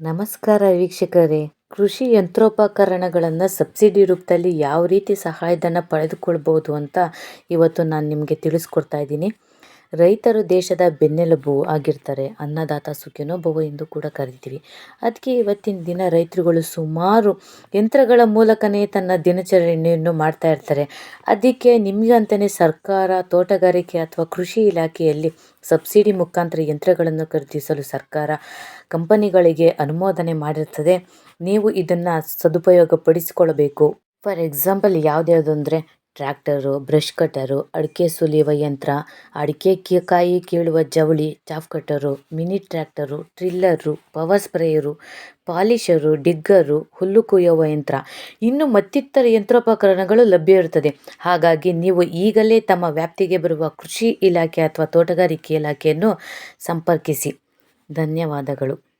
ನಮಸ್ಕಾರ ವೀಕ್ಷಕರೇ. ಕೃಷಿ ಯಂತ್ರೋಪಕರಣಗಳನ್ನು ಸಬ್ಸಿಡಿ ರೂಪದಲ್ಲಿ ಯಾವ ರೀತಿ ಸಹಾಯಧನ ಪಡೆದುಕೊಳ್ಬೋದು ಅಂತ ಇವತ್ತು ನಾನು ನಿಮಗೆ ತಿಳಿಸ್ಕೊಡ್ತಾ ಇದ್ದೀನಿ. ರೈತರು ದೇಶದ ಬೆನ್ನೆಲುಬು ಆಗಿರ್ತಾರೆ. ಅನ್ನದಾತ ಸುಖಿನೋ ಭವ ಎಂದು ಕೂಡ ಕರಿತೀವಿ ಅದಕ್ಕೆ ಇವತ್ತಿನ ದಿನ ರೈತರುಗಳು ಸುಮಾರು ಯಂತ್ರಗಳ ಮೂಲಕನೇ ತನ್ನ ದಿನಚರಣೆಯನ್ನು ಮಾಡ್ತಾ ಇರ್ತಾರೆ. ಅದಕ್ಕೆ ನಿಮಗಂತಲೇ ಸರ್ಕಾರ, ತೋಟಗಾರಿಕೆ ಅಥವಾ ಕೃಷಿ ಇಲಾಖೆಯಲ್ಲಿ ಸಬ್ಸಿಡಿ ಮುಖಾಂತರ ಯಂತ್ರಗಳನ್ನು ಖರೀದಿಸಲು ಸರ್ಕಾರ ಕಂಪನಿಗಳಿಗೆ ಅನುಮೋದನೆ ಮಾಡಿರ್ತದೆ. ನೀವು ಇದನ್ನು ಸದುಪಯೋಗ ಪಡಿಸಿಕೊಳ್ಳಬೇಕು ಫಾರ್ ಎಕ್ಸಾಂಪಲ್ ಯಾವುದ್ಯಾವುದು ಅಂದರೆ ಟ್ರ್ಯಾಕ್ಟರು, ಬ್ರಷ್ ಕಟ್ಟರು, ಅಡಿಕೆ ಸುಲಿಯುವ ಯಂತ್ರ, ಅಡಿಕೆ ಕಾಯಿ ಕೀಳುವ ಜವಳಿ, chaff cutter, mini tractor, tiller, power sprayer, polisher, digger, ಹುಲ್ಲು ಕುಯ್ಯುವ ಯಂತ್ರ. ಇನ್ನು ಮತ್ತಿತರ ಯಂತ್ರೋಪಕರಣಗಳು ಲಭ್ಯ ಇರುತ್ತದೆ. ಹಾಗಾಗಿ ನೀವು ಈಗಲೇ ತಮ್ಮ ವ್ಯಾಪ್ತಿಗೆ ಬರುವ ಕೃಷಿ ಇಲಾಖೆ ಅಥವಾ ತೋಟಗಾರಿಕೆ ಇಲಾಖೆಯನ್ನು ಸಂಪರ್ಕಿಸಿ. ಧನ್ಯವಾದಗಳು.